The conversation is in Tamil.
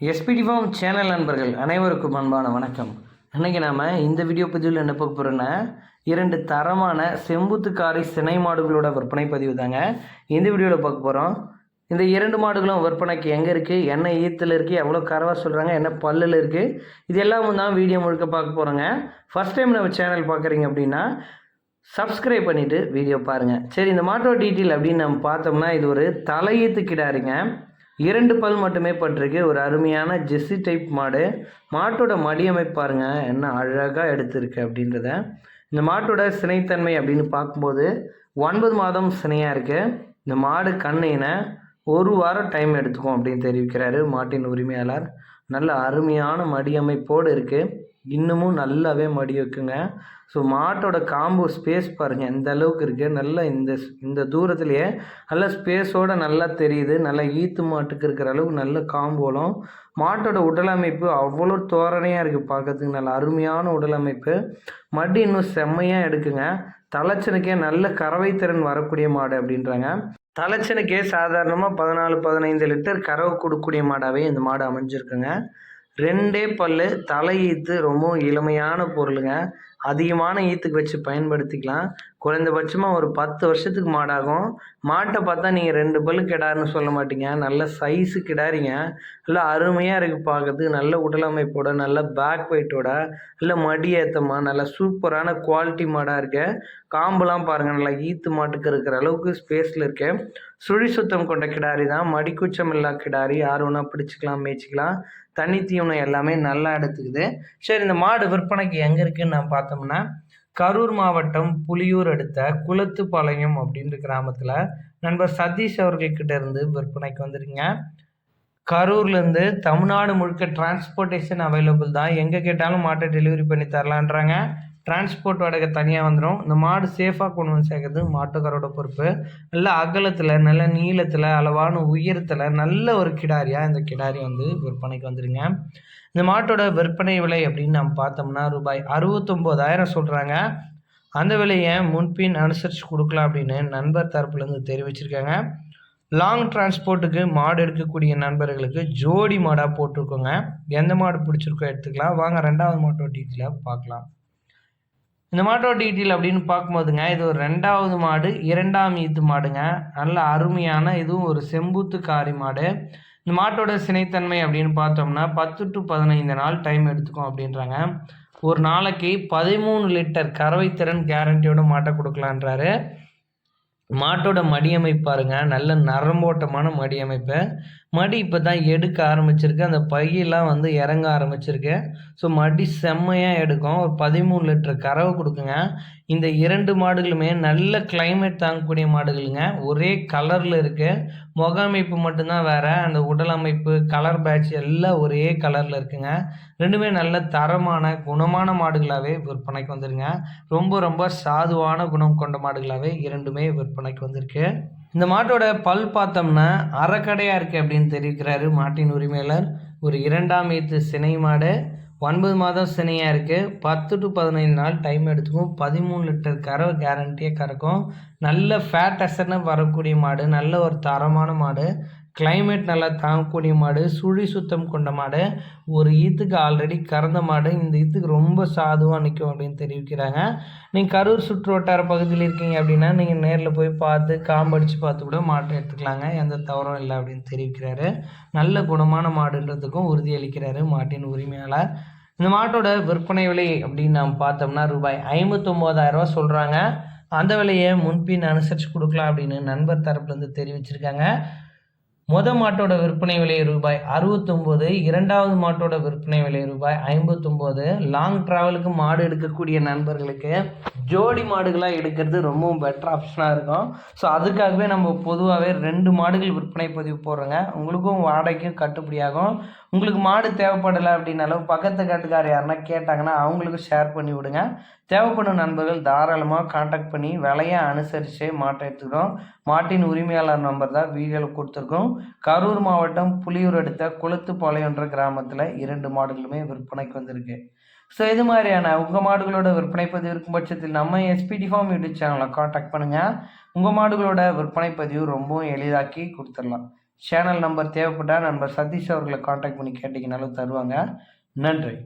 எஸ்பிடி ஃபார்ம் சேனல் நண்பர்கள் அனைவருக்கும் அன்பான வணக்கம். இன்றைக்கி நாம் இந்த வீடியோ பதிவில் என்ன பார்க்க போகிறோன்னா இரண்டு தரமான செம்புத்துக்காரி சினை மாடுகளோட விற்பனை பதிவு தாங்க. இந்த வீடியோவில் பார்க்க போகிறோம் இந்த இரண்டு மாடுகளும் விற்பனைக்கு எங்கே இருக்குது என்ன ஈத்தில் இருக்குது எவ்வளோ கரவாக சொல்கிறாங்க என்ன பல்லில் இருக்குது இது எல்லாமும் தான் வீடியோ முழுக்க பார்க்க போகிறோங்க ஃபஸ்ட் டைம் நம்ம சேனல் பார்க்குறீங்க அப்படின்னா சப்ஸ்கிரைப் பண்ணிவிட்டு வீடியோ பாருங்கள் சரி இந்த மாட்டோ டீட்டெயில் அப்படின்னு நம்ம பார்த்தோம்னா இது ஒரு தலையீத்து கிடாருங்க. இரண்டு பல் மட்டுமே பட்டிருக்கு. ஒரு அருமையான ஜெஸ்ஸி டைப் மாடு. மாட்டோட மடியமைப்பு பாருங்கள் என்ன அழகாக எடுத்திருக்கு அப்படின்றத. இந்த மாட்டோட சினைத்தன்மை அப்படின்னு பார்க்கும்போது ஒன்பது மாதம் சினையாக இருக்குது இந்த மாடு கண்ணினை ஒரு வாரம் டைம் எடுத்துக்கும் அப்படின்னு தெரிவிக்கிறாரு மாட்டின் உரிமையாளர். நல்ல அருமையான மடியமைப்போடு இருக்குது இன்னமும் நல்லாவே மடி வைக்குங்க ஸோ மாட்டோட காம்போ ஸ்பேஸ் பாருங்கள் எந்த அளவுக்கு இருக்குது நல்லா இந்த இந்த தூரத்துலேயே நல்லா ஸ்பேஸோட நல்லா தெரியுது. நல்லா ஈத்து மாட்டுக்கு இருக்கிற அளவுக்கு நல்ல காம்போலும் மாட்டோட உடல் அமைப்பு அவ்வளோ தோரணையாக இருக்குது பார்க்கறதுக்கு நல்ல அருமையான உடல் அமைப்பு. மடி இன்னும் செம்மையாக எடுக்குங்க. தலைச்சனுக்கே நல்ல கறவை திறன் வரக்கூடிய மாடு அப்படின்றாங்க. தலைச்சனுக்கே சாதாரணமாக பதினாலு பதினைந்து லிட்டர் கறவை கொடுக்கக்கூடிய மாடாகவே இந்த மாடு அமைஞ்சிருக்குங்க. ரெண்டே பல்லு தலை ஈத்து ரொம்ப இளமையான பொருளுங்க. அதிகமான ஈத்துக்கு வச்சு பயன்படுத்திக்கலாம். குறைந்தபட்சமாக ஒரு பத்து வருஷத்துக்கு மாடாகும். மாட்டை பார்த்தா நீங்கள் ரெண்டு பல்லு கிடாருன்னு சொல்ல மாட்டீங்க. நல்ல சைஸு கிடாரிங்க நல்லா அருமையாக இருக்குது பார்க்கறதுக்கு நல்ல உடலமைப்போட நல்ல பேக் வெயிட்டோட நல்ல மடி ஏற்றமாக நல்ல சூப்பரான குவாலிட்டி மாடாக இருக்கு. காம்புலாம் பாருங்கள் நல்லா ஈத்து மாட்டுக்கு இருக்கிற அளவுக்கு ஸ்பேஸில் இருக்கு. சுழி சுத்தம் கொண்ட கிடாரி தான். மடிக்குச்சம் இல்லா கிடாரி. யார் வேணா பிடிச்சிக்கலாம் மேய்ச்சிக்கலாம். தனி தீவனம் எல்லாமே நல்லா எடுத்துக்குது. சரி இந்த மாடு விற்பனைக்கு எங்கே இருக்குன்னு நான் பார்த்தோம்னா கரூர் மாவட்டம் புலியூர் அடுத்த குளத்துப்பாளையம் அப்படின்ற கிராமத்தில் நண்பர் சதீஷ் அவர்கள்கிட்ட இருந்து விற்பனைக்கு வந்துருங்க கரூர்லேருந்து தமிழ்நாடு முழுக்க டிரான்ஸ்போர்ட்டேஷன் அவைலபிள் தான். எங்கே கேட்டாலும் மாட்டை டெலிவரி பண்ணி தரலான்றாங்க. டிரான்ஸ்போர்ட் வாடகை தனியாக வந்துடும் இந்த மாடு சேஃபாக கொண்டு வந்து சேர்க்கறது மாட்டுக்காரோட பொறுப்பு. நல்ல அகலத்தில் நல்ல நீளத்தில் அளவான உயரத்தில் நல்ல ஒரு கிடாரியாக இந்த கிடாரி வந்து விற்பனைக்கு வந்துடுங்க இந்த மாட்டோட விற்பனை விலை அப்படின்னு நம்ம பார்த்தோம்னா ரூபாய் அறுபத்தொம்போதாயிரம் சொல்கிறாங்க அந்த விலையை முன்பின் அனுசரித்து கொடுக்கலாம் அப்படின்னு நண்பர் தரப்புலேருந்து தெரிவிச்சிருக்காங்க. லாங் டிரான்ஸ்போர்ட்டுக்கு மாடு எடுக்கக்கூடிய நண்பர்களுக்கு ஜோடி மாடாக போட்டிருக்கோங்க. எந்த மாடு பிடிச்சிருக்கோ எடுத்துக்கலாம். வாங்க ரெண்டாவது மாட்டோட டீட்டெயிலாக பார்க்கலாம். இந்த மாட்டோட டீட்டெயில் அப்படின்னு பார்க்கும்போதுங்க இது ஒரு ரெண்டாவது மாடு இரண்டாம் ஈத்து மாடுங்க. நல்ல அருமையான இதுவும் ஒரு செம்பூத்து காரி மாடு. இந்த மாட்டோட சினைத்தன்மை அப்படின்னு பார்த்தோம்னா பத்து டு பதினைந்து நாள் டைம் எடுத்துக்கும் அப்படின்றாங்க. ஒரு நாளைக்கு பதிமூணு லிட்டர் கறவை திறன் கேரண்டியோட மாட்டை கொடுக்கலான்றாரு. மாட்டோட மடியமைப்பாருங்க நல்ல நரம்போட்டமான மடியமைப்பு. மடி இப்போ தான் எடுக்க ஆரம்பிச்சிருக்கு. அந்த பையெல்லாம் வந்து இறங்க ஆரம்பிச்சிருக்கு. ஸோ மடி செம்மையாக எடுக்கும். ஒரு பதிமூணு லிட்டர் கறவை கொடுக்குங்க. இந்த இரண்டு மாடுகளுமே நல்ல கிளைமேட் தாங்கக்கூடிய மாடுகளுங்க. ஒரே கலரில் இருக்குது முக அமைப்பு மட்டும்தான் வேறு. அந்த உடல் அமைப்பு கலர் பேட்ச் எல்லாம் ஒரே கலரில் இருக்குங்க. ரெண்டுமே நல்ல தரமான குணமான மாடுகளாகவே விற்பனைக்கு வந்துருங்க. ரொம்ப ரொம்ப சாதுவான குணம் கொண்ட மாடுகளாகவே இரண்டுமே விற்பனைக்கு வந்திருக்கு. இந்த மாட்டோட பல் பார்த்தோம்னா அறக்கடையாக இருக்குது அப்படின்னு தெரிவிக்கிறாரு மாட்டின் உரிமையாளர். ஒரு இரண்டாம் ஈத்து சினை மாடு. ஒன்பது மாதம் சினையாக இருக்குது பத்து டு பதினைந்து நாள் டைம் எடுத்துக்கும். பதிமூணு லிட்டர் கறவை கேரண்டியாக கறக்கும். நல்ல ஃபேட் அசர்னு வரக்கூடிய மாடு. நல்ல ஒரு தரமான மாடு. கிளைமேட் நல்லா தாங்கக்கூடிய மாடு சுழி சுத்தம் கொண்ட மாடு ஒரு ஈத்துக்கு ஆல்ரெடி கறந்த மாடு இந்த ஈத்துக்கு ரொம்ப சாதுவாக நிற்கும் அப்படின்னு தெரிவிக்கிறாங்க. நீங்கள் கரூர் சுற்று வட்டார பகுதியில் இருக்கீங்க அப்படின்னா நீங்கள் நேரில் போய் பார்த்து காம்படிச்சு பார்த்து கூட மாட்டை எடுத்துக்கலாங்க. எந்த தவறும் இல்லை அப்படின்னு தெரிவிக்கிறாரு. நல்ல குணமான மாடுன்றதுக்கும் உறுதியளிக்கிறாரு மாட்டின் உரிமையாளர். இந்த மாட்டோட விற்பனை விலை அப்படின்னு நாம் பார்த்தோம்னா ரூபாய் ஐம்பத்தொம்போதாயிரரூவா சொல்கிறாங்க அந்த விலையை முன்பின் அனுசரித்து கொடுக்கலாம் அப்படின்னு நண்பர் தரப்புலேருந்து தெரிவிச்சிருக்காங்க. முத மாட்டோட விற்பனை விலை ரூபாய் அறுபத்தொம்போது இரண்டாவது மாட்டோட விற்பனை விலை ரூபாய் ஐம்பத்தொம்போது. லாங் ட்ராவலுக்கு மாடு எடுக்கக்கூடிய நண்பர்களுக்கு ஜோடி மாடுகளாக எடுக்கிறது ரொம்பவும் பெட்டர் ஆப்ஷனாக இருக்கும். ஸோ அதுக்காகவே நம்ம பொதுவாகவே ரெண்டு மாடுகள் விற்பனை பதிவு போடுறோங்க. உங்களுக்கும் வாடகைக்கும் கட்டுப்படியாகும். உங்களுக்கு மாடு தேவைப்படலை அப்படின்னாலும் பக்கத்து காட்டுக்கார் யாருன்னா கேட்டாங்கன்னா அவங்களுக்கும் ஷேர் பண்ணி விடுங்க. தேவைப்படும் நண்பர்கள் தாராளமாக காண்டாக்ட் பண்ணி விலையை அனுசரித்து மாட்டை எடுத்துக்கிறோம் மாட்டின் உரிமையாளர் நம்பர் தான் வீடியோவில் கொடுத்துருக்கோம். கரூர் மாவட்டம் புலியூர் அடுத்த குளத்துப்பாளையன்ற கிராமத்தில் இரண்டு மாடுகளுமே விற்பனைக்கு வந்திருக்கு. ஸோ இது மாதிரியான உங்கள் மாடுகளோட விற்பனை பதிவு இருக்கும் பட்சத்தில் நம்ம எஸ்பிடி ஃபார்ம் யூடியூப் சேனலை காண்டாக்ட் பண்ணுங்கள் உங்கள் மாடுகளோட விற்பனை பதிவு ரொம்பவும் எளிதாக்கி கொடுத்துடலாம். சேனல் நம்பர் தேவைப்பட்டால் நண்பர் சதீஷ் அவர்களை காண்டாக்ட் பண்ணி கேட்டிங்கனாலும் தருவாங்க. நன்றி.